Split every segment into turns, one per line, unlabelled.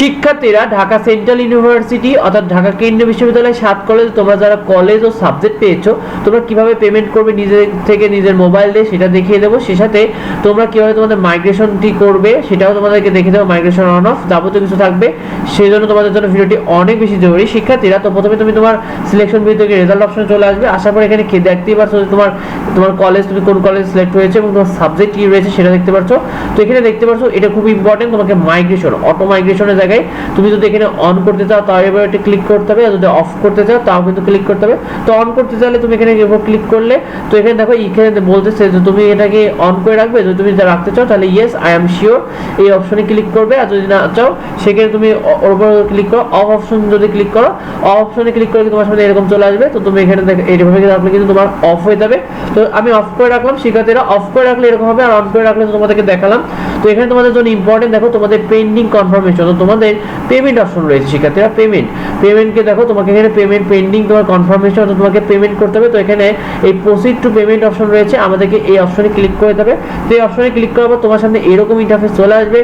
শিক্ষার্থীরা Dhaka central university অর্থাৎ ঢাকা কেন্দ্রীয় বিশ্ববিদ্যালয়, সাত কলেজ, তোমরা যারা কলেজ ও সাবজেক্ট পেয়েছ, তোমরা কীভাবে পেমেন্ট করবে নিজের থেকে নিজের মোবাইল দিয়ে সেটা দেখিয়ে দেবো। সে সাথে তোমরা কীভাবে তোমাদের মাইগ্রেশনটি করবে, সেটাও তোমাদেরকে দেখে দেবো মাইগ্রেশন অন অফ যাবতীয় কিছু থাকবে। সেই জন্য তোমাদের জন্য ভিডিওটি অনেক বেশি জরুরি। শিক্ষার্থীরা, তো প্রথমে তুমি তোমার সিলেকশন ভিডিও থেকে রেজাল্ট অপশন চলে আসবে। আসার পর এখানে দেখতেই পাচ্ছ যে তোমার তোমার কলেজ তুমি কোন কলেজ সিলেক্ট হয়েছে এবং তোমার সাবজেক্ট কি রয়েছে সেটা দেখতে পাচ্ছ। তো এখানে দেখতে পাচ্ছ, এটা খুব ইম্পর্টেন্ট তোমাকে মাইগ্রেশন অটো মাইগ্রেশনের জায়গায় তুমি যদি এখানে অন করতে চাও, তাও এবার এটা ক্লিক করতে হবে। আর যদি অফ করতে চাও, তাও কিন্তু ক্লিক করতে হবে। তো অন করতে চাইলে তুমি এখানে ক্লিক করলে, তো এখানে দেখো, এখানে বলতেছে যে তুমি এটাকে অন করে রাখবে। যদি তুমি রাখতে চাও, তাহলে ইয়েস আই এম শিওর এই অপশনে ক্লিক করবে। আর যদি না চাও, সেখানে তুমি উপর ক্লিক করো অফ অপশন যদি ক্লিক করো অফ অপশনে ক্লিক করে তোমার সামনে এরকম চলে আসবে, তো তুমি এখানে এইভাবে রাখলে কিন্তু তোমার অফ হয়ে যাবে। তো আমি অফ করে রাখলাম, শিক্ষার্থীরা অফ করে রাখলে এরকম হবে, আর অন করে রাখলে তোমাদেরকে দেখালাম। তো এখানে তোমাদের জন্য ইম্পর্টেন্ট দেখো, তোমাদের পেন্ডিং কনফার্মেশন তো তোমাদের পেমেন্ট অপশন রয়েছে শিক্ষার্থীরা পেমেন্ট পেমেন্টকে দেখো, তোমাকে এখানে পেমেন্ট পেন্ডিং তোমার কনফার্মেশন তো তোমাকে পেমেন্ট করতে হবে, তো এখানে এই প্রসিড টু পেমেন্ট অপশন রয়েছে, আমাদেরকে এই অপশনে ক্লিক করে দেবে। তো এই অপশনে ক্লিক করার পর তোমার সামনে এরকম ইন্টারফেস চলে আসবে।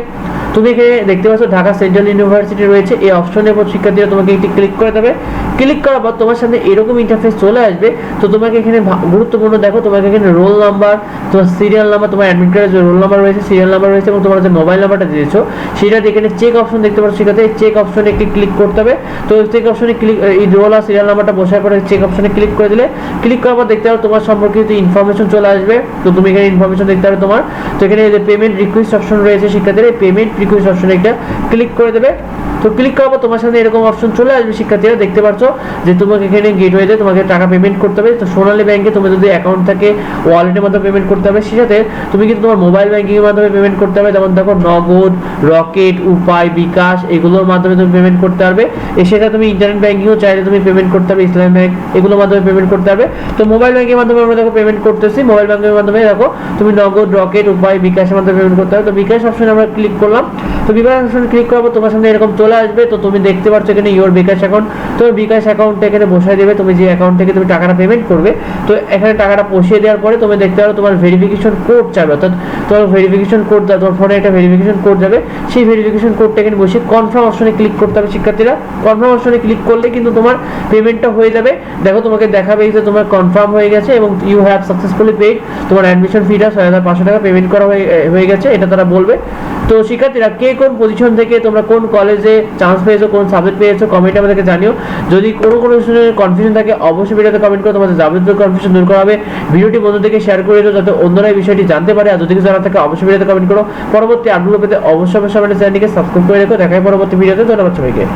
তুমি এখানে দেখতে পাচ্ছ ঢাকা সেন্ট্রাল ইউনিভার্সিটি রয়েছে। এই অপশনের উপর শিক্ষার্থীরা তোমাকে একটি ক্লিক করে দেবে। ক্লিক করার পর তোমার সামনে এরকম ইন্টারফেস চলে আসবে। তো তোমাকে এখানে গুরুত্বপূর্ণ দেখো, তোমাকে এখানে রোল নাম্বার তোমার সিরিয়াল নাম্বার তোমার অ্যাডমিট কার্ডের যে রোল নাম্বার রয়েছে সিরিয়াল নাম্বার রয়েছে এবং তোমার যে মোবাইল নাম্বারটা দিয়েছ, সেটা এখানে চেক অপশন দেখতে পাচ্ছ সেখানে চেক অপশনে একটি ক্লিক করতে হবে। তো চেক অপশনে ক্লিক এই রোল আর সিরিয়াল নাম্বারটা বসার পরে চেক অপশনে ক্লিক করে দিলে ক্লিক করার পর দেখতে পাবে তোমার সম্পর্কিত ইনফরমেশন চলে আসবে। তো তুমি এখানে ইনফরমেশন দেখতে পাবে তোমার। তো এখানে এই যে পেমেন্ট রিকোয়েস্ট অপশন রয়েছে, শিক্ষার্থীরা পেমেন্ট রিকোয়েস্ট অপশনে একটা ক্লিক করে দেবে। তো ক্লিক করার পর তোমার সামনে এরকম অপশন চলে আসবে, শিক্ষার্থীরা দেখতে পাচ্ছ যে তোমাকে এখানে গেটওয়েতে তোমাকে টাকা পেমেন্ট করতে হবে। তো সোনালী ব্যাংকে তুমি যদি অ্যাকাউন্ট থাকে ওয়ালেটের মাধ্যমে পেমেন্ট করতে হবে। সাথে তুমি কিন্তু তোমার মোবাইল ব্যাংকিং এর মাধ্যমে পেমেন্ট করতে হবে। যেমন দেখো, নগদ, রকেট, উপায়, বিকাশ, এগুলোর মাধ্যমে তুমি পেমেন্ট করতে পারবে। সাথে তুমি ইন্টারনেট ব্যাংকিংও চাইলে তুমি পেমেন্ট করতে হবে ইসলাম ব্যাংক এগুলোর মাধ্যমে পেমেন্ট করতে হবে তো মোবাইল ব্যাংকের মাধ্যমে আমরা দেখো পেমেন্ট করতেছি। মোবাইল ব্যাংকের মাধ্যমে দেখো, তুমি নগদ, রকেট, উপায়, বিকাশের মাধ্যমে পেমেন্ট করতে হবে তো বিকাশ অপশনে আমরা ক্লিক করলাম। তো বিকাশ অপশনে ক্লিক করব তোমার সামনে এরকম চলে আসবে। তো তুমি দেখতে পাচ্ছ এখানে ইওর বিকাশ অ্যাকাউন্ট তো বিকাশ অ্যাকাউন্টটা এখানে বসাই দেবে, তুমি যে অ্যাকাউন্ট থেকে তুমি টাকাটা পেমেন্ট করবে, তো এখানে টাকাটা বসিয়ে দেওয়ার পরে তুমি দেখতে পারো তোমার ভেরিফিকেশন কোড চাবে, অর্থাৎ তোমার ভেরিফিকেশন কোড যাবে তোমার ফোনে একটা ভেরিফিকেশন কোড যাবে, সেই ভেরিফিকেশন কোডটা এখানে বসে কনফার্ম অপশনে ক্লিক করতে হবে শিক্ষার্থীরা। কনফার্ম অপশনে ক্লিক করলে কিন্তু তোমার পেমেন্টটা হয়ে যাবে। দেখো তোমাকে দেখাবে যে তোমার কনফার্ম হয়ে গেছে এবং ইউ হ্যাভ সাকসেসফুলি পেড তোমার অ্যাডমিশন ফিটা ছয় হাজার পাঁচশো টাকা পেমেন্ট করা হয়ে গেছে, এটা তারা বলবে। তো শিক্ষার্থীরা কে কোন পজিশন থেকে তোমরা কোন কলেজে চান্স পেয়েছ, কোন সাবজেক্ট পেয়েছ কমেন্টে আমাদেরকে জানিও। যদি কোনো কোনো স্টুডেন্টের কনফিউশন থাকে, অবশ্যই ভিডিওতে কমেন্ট করো তোমাদের যাবতীয় কনফিউশন দূর করা হবে। ভিডিওটি বন্ধুদেরকে শেয়ার করে দিও যাতে অন্যরা এই বিষয়টি জানতে পারে। আর যদি কিছু জানা থাকে, অবশ্যই ভিডিওতে কমেন্ট করো। পরবর্তী আপডেট পেতে অবশ্যই অবশ্যই আমাদের চ্যানেলটিকে সাবস্ক্রাইব করে রেখো। দেখাই পরবর্তী ভিডিওতে ধন্যবাদ সবাইকে।